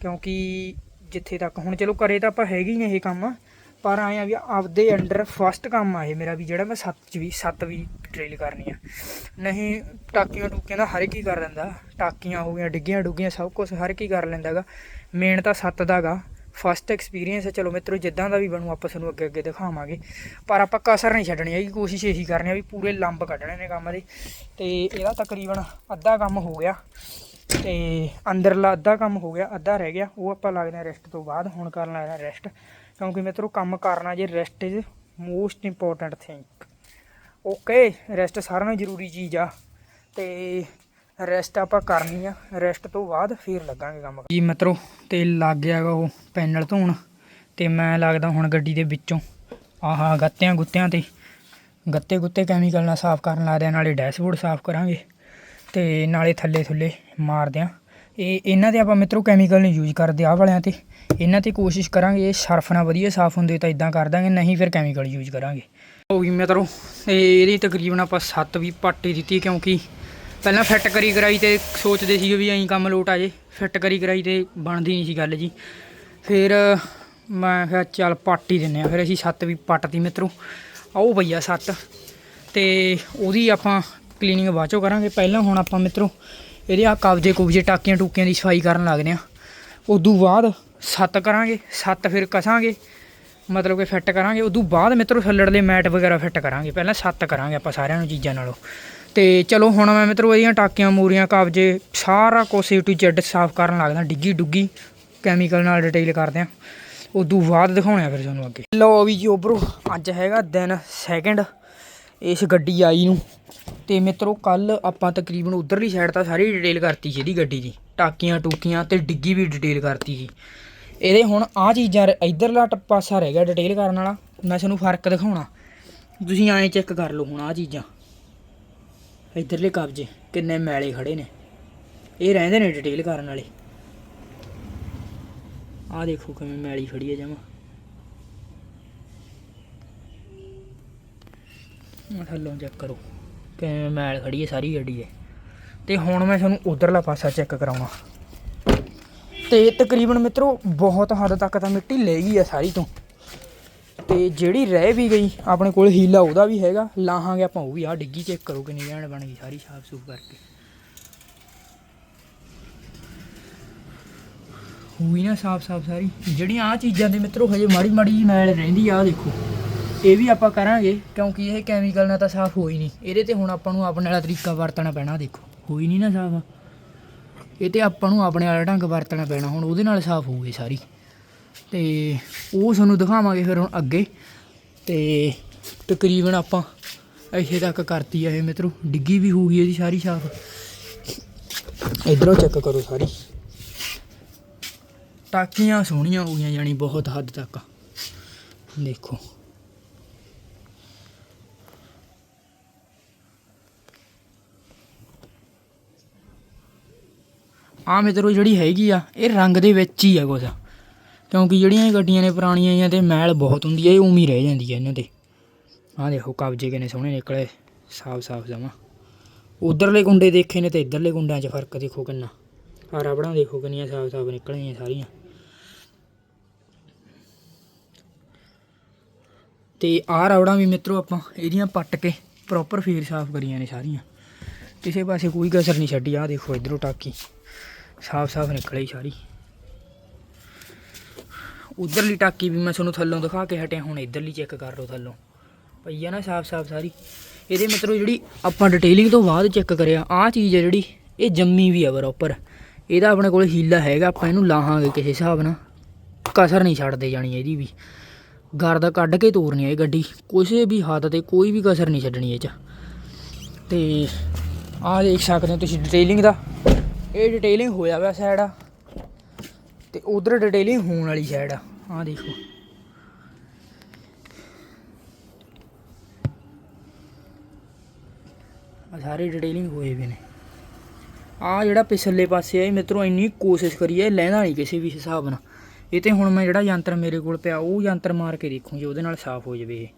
ਕਿਉਂਕਿ ਜਿੱਥੇ ਤੱਕ, ਹੁਣ ਚਲੋ ਕਰੇ ਤਾਂ ਆਪਾਂ ਹੈਗੇ ਹੀ ਨੇ ਇਹ ਕੰਮ। ਪਰ ਆਏ ਆ ਵੀ ਆਪਦੇ ਅੰਡਰ ਫਸਟ ਕੰਮ ਆਏ ਮੇਰਾ ਵੀ, ਜਿਹੜਾ ਮੈਂ ਸੱਤ ਚ ਵੀ, ਸੱਤ ਵੀ ਟ੍ਰੇਲ ਕਰਨੀ ਆ। ਨਹੀਂ, ਟਾਕੀਆਂ ਟੂਕੀਆਂ ਦਾ ਹਰ ਇੱਕ ਹੀ ਕਰ ਲੈਂਦਾ। ਟਾਕੀਆਂ ਹੋ ਗਈਆਂ, ਡਿੱਗੀਆਂ ਡੁੱਗੀਆਂ, ਸਭ ਕੁਝ ਹਰ ਇੱਕ ਹੀ ਕਰ ਲੈਂਦਾਗਾ ਮੇਨ ਤਾਂ ਸੱਤ ਦਾਗਾ ਫਸਟ ਐਕਸਪੀਰੀਅੰਸ ਹੈ ਚਲੋ ਮਿੱਤਰੋ ਜਿੱਦਾਂ ਦਾ ਵੀ ਬਣੂ, ਆਪਾਂ ਤੁਹਾਨੂੰ ਅੱਗੇ ਅੱਗੇ ਦਿਖਾਵਾਂਗੇ। ਪਰ ਆਪਾਂ ਕਸਰ ਨਹੀਂ ਛੱਡਣੀ ਹੈਗੀ, ਕੋਸ਼ਿਸ਼ ਇਹੀ ਕਰਨੀ ਆ ਵੀ ਪੂਰੇ ਲੰਬ ਕੱਢਣੇ ਨੇ ਕੰਮ ਦੇ। ਤੇ ਇਹਦਾ ਤਕਰੀਬਨ ਅੱਧਾ ਕੰਮ ਹੋ ਗਿਆ। ਤੇ ਅੰਦਰਲਾ ਅੱਧਾ ਕੰਮ ਹੋ ਗਿਆ, ਅੱਧਾ ਰਹਿ ਗਿਆ। ਉਹ ਆਪਾਂ ਲੱਗਦੇ ਆ ਰੈਸਟ ਤੋਂ ਬਾਅਦ, ਹੁਣ ਕਰਨ ਲੱਗਦਾ ਰੈਸਟ ਕਿਉਂਕਿ ਮਿੱਤਰੋ, ਕੰਮ ਕਰਨਾ ਜੇ rest is most important thing okay rest ਸਾਰਿਆਂ ਨੂੰ ਜ਼ਰੂਰੀ ਚੀਜ਼ ਆ। ਤੇ ਰੈਸਟ ਆਪਾਂ ਕਰਨੀ ਆ। ਰੈਸਟ ਤੋਂ ਬਾਅਦ ਫੇਰ ਲੱਗਾਂਗੇ ਕੰਮ। ਜੀ ਮਿੱਤਰੋ ਤੇ ਲੱਗ ਗਿਆ ਗਾ ਉਹ ਪੈਨਲ ਧੋਣ। ਤੇ ਮੈਂ ਲੱਗਦਾ ਹੁਣ ਗੱਡੀ ਦੇ ਵਿੱਚੋਂ ਆਹਾ ਗੱਤਿਆਂ ਗੁੱਤਿਆਂ ਤੇ ਗੱਤੇ ਗੁੱਤੇ ਕੈਮੀਕਲ ਨਾਲ ਸਾਫ਼ ਕਰਨ ਲੱਗਦੇ ਆ। ਨਾਲੇ ਡੈਸ਼ਬੋਰਡ ਸਾਫ਼ ਕਰਾਂਗੇ ਤੇ ਨਾਲੇ ਥੱਲੇ ਥੁੱਲੇ ਮਾਰਦੇ ਆ। ਇਹ, ਇਹਨਾਂ ਤੇ ਆਪਾਂ ਮਿੱਤਰੋ ਕੈਮੀਕਲ ਨਹੀਂ ਯੂਜ਼ ਕਰਦੇ, ਆਹ ਵਾਲਿਆਂ ਤੇ। ਇਹਨਾਂ ਤੇ ਕੋਸ਼ਿਸ਼ ਕਰਾਂਗੇ, ਇਹ ਸਰਫ ਨਾਲ ਵਧੀਆ ਸਾਫ਼ ਹੁੰਦੇ ਤਾਂ ਇਦਾਂ ਕਰ ਦਾਂਗੇ, ਨਹੀਂ ਫਿਰ ਕੈਮੀਕਲ ਯੂਜ਼ ਕਰਾਂਗੇ। ਹੋ ਗਈ ਮਿੱਤਰੋ, ਤੇ ਇਹਦੀ ਤਕਰੀਬਨ ਆਪਾਂ 7 ਵੀ ਪਾਟੀ ਦਿੱਤੀ ਕਿਉਂਕਿ ਪਹਿਲਾਂ ਫਿੱਟ ਕਰੀ ਕਰਾਈ ਤੇ ਸੋਚਦੇ ਸੀਗੇ ਵੀ ਐਂ ਕੰਮ ਲੋਟ ਆ ਜੇ ਫਿੱਟ ਕਰੀ ਕਰਾਈ ਤੇ ਬਣਦੀ ਨਹੀਂ ਸੀ ਗੱਲ ਜੀ। ਫਿਰ ਮੈਂ ਕਿਹਾ ਚੱਲ ਪਾਟੀ ਹੀ ਦਿੰਨੇ ਆ ਫਿਰ ਅਸੀਂ ਸੱਤ ਵੀ ਪੱਟਤੀ ਮਿੱਤਰੋ। ਆਓ ਭਈਆ ਸੱਤ। ਤੇ ਉਹਦੀ ਆਪਾਂ ਕਲੀਨਿੰਗ ਬਾਅਦ ਚੋਂ ਕਰਾਂਗੇ। ਪਹਿਲਾਂ ਹੁਣ ਆਪਾਂ ਮਿੱਤਰੋ, ਇਹਦੇ ਆ ਕਬਜੇ ਕੁਬਜੇ ਟਾਕੀਆਂ ਟੂਕੀਆਂ ਦੀ ਸਫ਼ਾਈ ਕਰਨ ਲੱਗਦੇ ਆ ਉਦੋਂ ਬਾਅਦ ਸੱਤ ਕਰਾਂਗੇ, ਸੱਤ ਫਿਰ ਕਸਾਂਗੇ, ਮਤਲਬ ਕਿ ਫਿੱਟ ਕਰਾਂਗੇ, ਉਦੋਂ ਬਾਅਦ ਮਿੱਤਰੋ ਥੱਲੜਲੇ ਮੈਟ ਵਗੈਰਾ ਫਿੱਟ ਕਰਾਂਗੇ, ਪਹਿਲਾਂ ਸੱਤ ਕਰਾਂਗੇ ਆਪਾਂ ਸਾਰਿਆਂ ਨੂੰ ਚੀਜ਼ਾਂ ਨਾਲੋਂ। ਤੇ ਚਲੋ ਹੁਣ ਮੈਂ ਮਿੱਤਰੋ ਇਹਦੀਆਂ ਟਾਕੀਆਂ, ਮੂਰੀਆਂ, ਕਬਜੇ, ਸਾਰਾ ਕੁਛ ਏ ਟੂ ਜ਼ੈਡ ਸਾਫ਼ ਕਰਨ ਲੱਗਦਾ, ਡਿੱਗੀ ਡੁੱਗੀ ਕੈਮੀਕਲ ਨਾਲ ਡਿਟੇਲ ਕਰਦੇ ਆ। ਉਦੋਂ ਬਾਅਦ ਦਿਖਾਉਣੇ ਆ ਫਿਰ ਤੁਹਾਨੂੰ ਅੱਗੇ। ਲਓ ਵੀ ਜੀ ਬ్రో ਅੱਜ ਹੈਗਾ ਦਿਨ ਸੈਕਿੰਡ ਇਸ ਗੱਡੀ ਆਈ ਨੂੰ। ਤੇ ਮਿੱਤਰੋ ਕੱਲ ਆਪਾਂ ਤਕਰੀਬਨ ਉਧਰਲੀ ਸਾਈਡ ਤਾਂ ਸਾਰੀ ਡਿਟੇਲ ਕਰਤੀ ਸੀ ਇਹਦੀ ਗੱਡੀ ਦੀ, ਟਾਕੀਆਂ, ਟੂਕੀਆਂ ਤੇ ਡਿੱਗੀ ਵੀ ਡਿਟੇਲ ਕਰਤੀ ਸੀ। ਇਹਦੇ ਹੁਣ ਆ ਚੀਜ਼ਾਂ ਰ- ਇੱਧਰਲਾ ਪਾਸਾ ਰਹਿ ਗਿਆ ਡਿਟੇਲ ਕਰਨ ਵਾਲਾ। ਮੈਂ ਤੁਹਾਨੂੰ ਫ਼ਰਕ ਦਿਖਾਉਣਾ। ਤੁਸੀਂ ਐਂ ਚੈੱਕ ਕਰ ਲਓ ਹੁਣ ਆ ਚੀਜ਼ਾਂ। ਇੱਧਰਲੇ ਕਬਜੇ, ਕਿੰਨੇ ਮੈਲੇ ਖੜੇ ਨੇ। ਇਹ ਰਹਿੰਦੇ ਨੇ ਡਿਟੇਲ ਕਰਨ ਵਾਲੇ। ਆਹ ਦੇਖੋ ਕਿਵੇਂ ਮੈਲੀ ਖੜੀ ਹੈ ਜਮਾ। ਥੱਲੋਂ ਚੈੱਕ ਕਰੋ, ਕਿਵੇਂ ਮੈਲ ਖੜੀ ਹੈ ਸਾਰੀ ਗੱਡੀ ਹੈ ਤੇ ਹੁਣ ਮੈਂ ਤੁਹਾਨੂੰ ਉਧਰਲਾ ਪਾਸਾ ਚੈੱਕ ਕਰਾਉਣਾ। ਤੇ ਤਕਰੀਬਨ ਮਿੱਤਰੋ, ਬਹੁਤ ਹੱਦ ਤੱਕ ਤਾਂ ਮਿੱਟੀ ਲੈ ਗਈ ਆ ਸਾਰੀ ਤੋਂ। ਤੇ ਜਿਹੜੀ ਰਹਿ ਵੀ ਗਈ, ਆਪਣੇ ਕੋਲ ਹੀਲਾ ਉਹਦਾ ਵੀ ਹੈਗਾ। ਲਾਹਾਂਗੇ ਆਪਾਂ, ਉਹ ਵੀ ਆ ਡਿੱਗੀ ਚੈੱਕ ਕਰੋ ਕਿੰਨੀ ਐਨ ਬਣ ਗਈ ਸਾਰੀ ਸਾਫ਼ ਸੂਫ ਕਰਕੇ। ਹੋਈ ਨਾ ਸਾਫ਼ ਸਾਫ਼ ਸਾਰੀ। ਜਿਹੜੀਆਂ ਆ ਚੀਜ਼ਾਂ ਦੇ ਮਿੱਤਰੋ, ਹਜੇ ਮਾੜੀ ਮਾੜੀ ਜਿਹੀ ਮੈਲ ਰਹਿੰਦੀ ਆ, ਆਹ ਦੇਖੋ। ਇਹ ਵੀ ਆਪਾਂ ਕਰਾਂਗੇ, ਕਿਉਂਕਿ ਇਹ ਕੈਮੀਕਲ ਨਾਲ ਤਾਂ ਸਾਫ਼ ਹੋਈ ਨਹੀਂ। ਇਹਦੇ ਤੇ ਹੁਣ ਆਪਾਂ ਨੂੰ ਆਪਣੇ ਵਾਲਾ ਤਰੀਕਾ ਵਰਤਣਾ ਪੈਣਾ, ਦੇਖੋ। ਹੋਈ ਨਹੀਂ ਨਾ ਸਾਫ਼। ਇਹ ਤੇ ਆਪਾਂ ਨੂੰ ਆਪਣੇ ਵਾਲਾ ਢੰਗ ਵਰਤਣਾ ਪੈਣਾ, ਹੁਣ ਉਹਦੇ ਨਾਲ ਸਾਫ਼ ਹੋਊਗੀ ਸਾਰੀ। ਤੇ ਉਹ ਤੁਹਾਨੂੰ ਦਿਖਾਵਾਂਗੇ ਫਿਰ ਹੁਣ ਅੱਗੇ। ਤੇ ਤਕਰੀਬਨ ਆਪਾਂ ਇੱਥੇ ਤੱਕ ਕਰਤੀ ਆ ਇਹ ਮਿੱਤਰੋ। ਡਿੱਗੀ ਵੀ ਹੋ ਗਈ ਇਹਦੀ ਸਾਰੀ ਸਾਫ਼। ਇਧਰੋਂ ਚੈੱਕ ਕਰੋ ਸਾਰੀ। ਟਾਕੀਆਂ ਸੋਹਣੀਆਂ ਹੋ ਗਈਆਂ, ਯਾਨੀ ਬਹੁਤ ਹੱਦ ਤੱਕ। ਦੇਖੋ। ਆ ਮਿੱਤਰੋ ਜਿਹੜੀ ਹੈਗੀ ਆ, ਇਹ ਰੰਗ ਦੇ ਵਿੱਚ ਹੀ ਆ ਕੁਛ। ਕਿਉਂਕਿ ਜਿਹੜੀਆਂ ਗੱਡੀਆਂ ਨੇ ਪੁਰਾਣੀਆਂ ਜਾਂ ਤੇ ਮੈਲ ਬਹੁਤ ਹੁੰਦੀ ਹੈ ਇਹ ਉਮੀ ਰਹਿ ਜਾਂਦੀ ਹੈ ਇਹਨਾਂ ਤੇ। ਆਹ ਦੇਖੋ ਕਬਜੇ ਕਿੰਨੇ ਸੋਹਣੇ ਨਿਕਲੇ, ਸਾਫ਼ ਸਾਫ਼ ਜਮਾ। ਉਧਰਲੇ ਗੁੰਡੇ ਦੇਖੇ ਨੇ ਤੇ ਇਧਰਲੇ ਗੁੰਡਿਆਂ 'ਚ ਫ਼ਰਕ ਦੇਖੋ ਕਿੰਨਾ। ਆ ਰਬੜਾਂ ਦੇਖੋ ਕਿੰਨੀਆਂ ਸਾਫ਼ ਸਾਫ਼ ਨਿਕਲੀਆਂ ਸਾਰੀਆਂ। ਤੇ ਆਹ ਰਬੜਾਂ ਵੀ ਮਿੱਤਰੋ ਆਪਾਂ ਇਹਦੀਆਂ ਪੱਟ ਕੇ ਪ੍ਰੋਪਰ ਫੇਰ ਸਾਫ਼ ਕਰੀਆਂ ਨੇ ਸਾਰੀਆਂ। ਕਿਸੇ ਪਾਸੇ ਕੋਈ ਕਸਰ ਨਹੀਂ ਛੱਡੀ, ਆਹ ਦੇਖੋ ਇਧਰੋਂ ਟਾਕੀ। ਸਾਫ਼ ਸਾਫ਼ ਨਿਕਲੀ ਸਾਰੀ। ਉਧਰਲੀ ਟਾਕੀ ਵੀ ਮੈਂ ਤੁਹਾਨੂੰ ਥੱਲੋਂ ਦਿਖਾ ਕੇ ਹਟਿਆ, ਹੁਣ ਇਧਰਲੀ ਚੈੱਕ ਕਰ ਲਓ ਥੱਲੋਂ। ਪਈ ਆ ਨਾ ਸਾਫ਼ ਸਾਫ਼ ਸਾਰੀ। ਇਹਦੇ ਮਤਲਬ ਜਿਹੜੀ ਆਪਾਂ ਡਿਟੇਲਿੰਗ ਤੋਂ ਬਾਅਦ ਚੈੱਕ ਕਰਿਆ, ਆਹ ਚੀਜ਼ ਹੈ ਜਿਹੜੀ, ਇਹ ਜੰਮੀ ਵੀ ਆ ਬਰੋਪਰ ਇਹਦਾ ਆਪਣੇ ਕੋਲ ਹੀਲਾ ਹੈਗਾ, ਆਪਾਂ ਇਹਨੂੰ ਲਾਹਾਂਗੇ ਕਿਸੇ ਹਿਸਾਬ ਨਾਲ। ਕਸਰ ਨਹੀਂ ਛੱਡਦੇ ਜਾਣੀ ਇਹਦੀ ਵੀ। ਗਰਦਾ ਕੱਢ ਕੇ ਤੋਰਨੀ ਆ ਇਹ ਗੱਡੀ। ਕਿਸੇ ਵੀ ਹੱਦ ਤੇ ਕੋਈ ਵੀ ਕਸਰ ਨਹੀਂ ਛੱਡਣੀ ਇਹ ਚ। ਤੇ ਆਹ ਦੇਖ ਸਕਦੇ ਹੋ ਤੁਸੀਂ ਡਿਟੇਲਿੰਗ ਦਾ। ਇਹ ਡਿਟੇਲਿੰਗ ਹੋਇਆ ਹੋਇਆ ਸਾਈਡ ਆ। ਤੇ ਉਧਰ ਡਿਟੇਲਿੰਗ ਹੋਣ ਵਾਲੀ ਸਾਈਡ ਆ। ਆਹ ਦੇਖੋ। ਆ ਸਾਰੇ ਡਿਟੇਲਿੰਗ ਹੋਏ ਵੀ ਨੇ। ਆ ਜਿਹੜਾ ਪਿਛਲੇ ਪਾਸੇ ਆ, ਇਹ ਮਿੱਤਰੋ ਇੰਨੀ ਕੋਸ਼ਿਸ਼ ਕਰੀ ਹੈ ਲੈਣਾ ਨਹੀਂ ਕਿਸੇ ਵੀ ਹਿਸਾਬ ਨਾਲ। ਇਹ ਤੇ ਹੁਣ ਮੈਂ ਜਿਹੜਾ ਯੰਤਰ ਮੇਰੇ ਕੋਲ ਪਿਆ, ਉਹ ਯੰਤਰ ਮਾਰ ਕੇ ਦੇਖੂ ਜੇ ਉਹਦੇ ਨਾਲ ਸਾਫ਼ ਹੋ ਜਾਵੇ ਇਹ।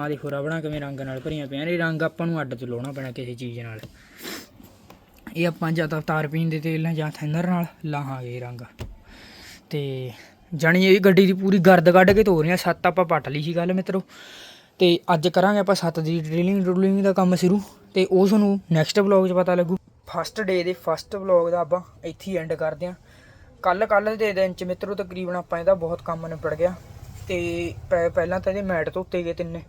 ਆ ਦੇਖੋ, ਰਬੜਾਂ ਕਿਵੇਂ ਰੰਗ ਨਾਲ ਭਰੀਆਂ ਪਈਆਂ ਨੇ। ਰੰਗ ਆਪਾਂ ਨੂੰ ਅੱਡ ਤੋਂ ਲਾਉਣਾ ਪੈਣਾ ਕਿਸੇ ਚੀਜ਼ ਨਾਲ। ਇਹ ਆਪਾਂ ਜਾਂ ਤਾਂ ਤਾਰ ਪੀਣ ਦੇ ਤੇਲ ਨਾਲ ਜਾਂ ਥੈਨਰ ਨਾਲ ਲਾਹਾਂਗੇ ਇਹ ਰੰਗ। ਤੇ ਜਾਣੀ ਇਹ ਗੱਡੀ ਦੀ ਪੂਰੀ ਗਰਦ ਕੱਢ ਕੇ ਧੋ ਰਹੀਆਂ ਸੱਤ ਆਪਾਂ ਪੱਟ ਲਈ ਸੀ ਗੱਲ ਮਿੱਤਰੋ। ਤੇ ਅੱਜ ਕਰਾਂਗੇ ਆਪਾਂ ਸੱਤ ਦੀ ਡ੍ਰਿਲਿੰਗ ਡਰੂਲਿੰਗ ਦਾ ਕੰਮ ਸ਼ੁਰੂ। ਤੇ ਉਹ ਤੁਹਾਨੂੰ ਨੈਕਸਟ ਵਲੌਗ 'ਚ ਪਤਾ ਲੱਗੂ। ਫਸਟ ਡੇ ਦੇ ਫਸਟ ਵਲੌਗ ਦਾ ਆਪਾਂ ਇੱਥੇ ਹੀ ਐਂਡ ਕਰਦੇ ਆਂ ਕੱਲ ਕੱਲ ਦੇ ਦਿਨ 'ਚ ਮਿੱਤਰੋ ਤਕਰੀਬਨ ਆਪਾਂ ਇਹਦਾ ਬਹੁਤ ਕੰਮ ਨਿਬੜ ਗਿਆ। ਤੇ ਪਹਿਲਾਂ ਤਾਂ ਇਹਦੇ ਮੈਟ ਧੋਤੇ ਗਏ ਤਿੰਨੇ।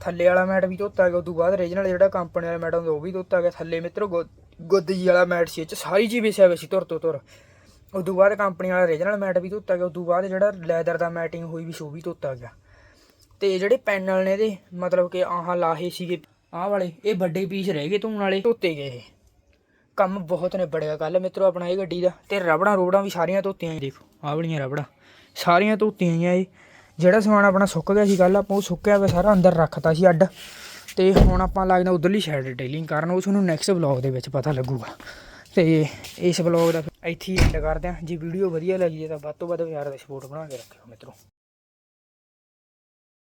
ਥੱਲੇ ਵਾਲਾ ਮੈਟ ਵੀ ਧੋਤਾ ਗਿਆ ਉਦੋਂ ਬਾਅਦ ਰੀਜਨਲ ਜਿਹੜਾ ਕੰਪਨੀ ਵਾਲਾ ਮੈਟ ਹੁੰਦਾ, ਉਹ ਵੀ ਧੋਤਾ ਗਿਆ। ਥੱਲੇ ਮਿੱਤਰੋ ਗੁ- ਗੁੱਦਜੀ ਵਾਲਾ ਮੈਟ ਸੀ ਇਹ 'ਚ, ਸਾਰੀ ਜੀ ਵਿਛਿਆ ਹੋਇਆ ਸੀ ਧੁਰ ਤੋਂ ਧੁਰ ਉਦੋਂ ਬਾਅਦ ਕੰਪਨੀ ਵਾਲਾ ਰੀਜਨਲ ਮੈਟ ਵੀ ਧੋਤਾ ਗਿਆ, ਉਦੋਂ ਬਾਅਦ ਜਿਹੜਾ ਲੈਦਰ ਦਾ ਮੈਟਿੰਗ ਹੋਈ ਵੀ ਸੀ, ਉਹ ਵੀ ਧੋਤਾ ਗਿਆ। ਤੇ ਜਿਹੜੇ ਪੈਨਲ ਨੇ ਇਹਦੇ, ਮਤਲਬ ਕਿ ਆਹ ਲਾਹੇ ਸੀਗੇ, ਆਹ ਵਾਲੇ, ਇਹ ਵੱਡੇ ਪੀਸ ਰਹਿ ਗਏ ਧੋਣ ਵਾਲੇ, ਧੋਤੇ ਗਏ ਇਹ। ਕੰਮ ਬਹੁਤ ਨੇ ਬੜਿਆ ਕੱਲ ਮਿੱਤਰੋ ਆਪਣਾ ਇਹ ਗੱਡੀ ਦਾ, ਤੇ ਰਬੜਾਂ ਰੋੜਾਂ ਵੀ ਸਾਰੀਆਂ ਧੋਤੀਆਂ ਦੇਖੋ, ਆਹ ਵਾਲੀਆਂ ਰਬੜਾਂ, ਸਾਰੀਆਂ ਧੋਤੀਆਂ ਆ ਇਹ। ਜਿਹੜਾ ਸਮਾਨ ਆਪਣਾ ਸੁੱਕ ਗਿਆ ਸੀ ਕੱਲ ਆਪਾਂ ਉਹ ਸੁੱਕਿਆ ਹੋਇਆ ਸਾਰਾ ਅੰਦਰ ਰੱਖਤਾ ਸੀ ਅੱਡ। ਤੇ ਹੁਣ ਆਪਾਂ ਲੱਗਦਾ ਉਧਰਲੀ ਸਾਈਡ ਡਿਟੇਲਿੰਗ ਕਰਨ, ਉਹ ਤੁਹਾਨੂੰ ਨੈਕਸਟ ਵਲੌਗ ਦੇ ਵਿੱਚ ਪਤਾ ਲੱਗੂਗਾ। ਤੇ ਇਸ ਵਲੌਗ ਦਾ ਇੱਥੇ ਹੀ ਐਂਡ ਕਰਦੇ ਹਾਂ। ਜੇ ਵੀਡੀਓ ਵਧੀਆ ਲੱਗੀ ਹੈ ਤਾਂ ਵੱਧ ਤੋਂ ਵੱਧ ਪਿਆਰ ਦਾ ਸਪੋਰਟ ਬਣਾ ਕੇ ਰੱਖਿਓ ਮਿੱਤਰੋ।